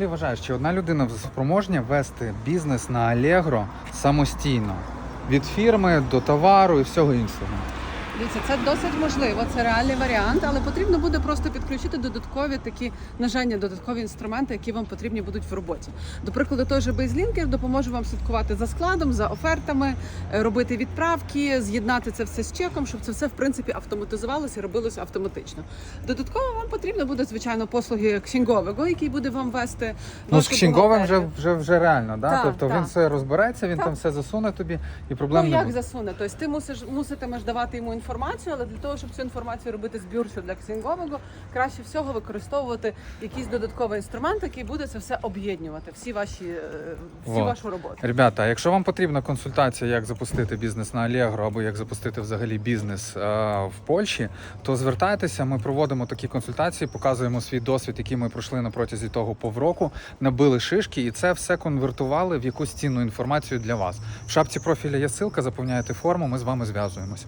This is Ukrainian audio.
Ти вважаєш, чи одна людина спроможня вести бізнес на Allegro самостійно від фірми до товару і всього іншого? Дивіться, це досить можливо, це реальний варіант, але потрібно буде просто підключити додаткові такі нажання, додаткові інструменти, які вам потрібні будуть в роботі. До прикладу, той же BaseLinker допоможе вам слідкувати за складом, за офертами, е, робити відправки, з'єднати це все з чеком, щоб це все в принципі автоматизувалося і робилося автоматично. Додатково вам потрібно буде звичайно послуги ксінгового, який буде вам вести Ну, з кшінговим вже, вже, вже реально, да? Так, тобто він все розбереться, він Так. там все засуне тобі і проблем Ну не як буде. засуне? Тобто ти мусиш муситимеш давати йому інформацію, але для того, щоб цю інформацію робити збірчу для ксінгового, краще всього використовувати якийсь додатковий інструмент, який буде це все об'єднувати, всі ваші е, всю Вот. вашу роботу. Ребята, якщо вам потрібна консультація, як запустити бізнес на Allegro або як запустити взагалі бізнес е, в Польщі, то звертайтеся. Ми проводимо такі консультації, показуємо свій досвід, який ми пройшли на протязі того півроку, набили шишки, і це все конвертували в якусь цінну інформацію для вас. В шапці профіля є ссылка, заповняєте форму. Ми з вами зв'язуємося.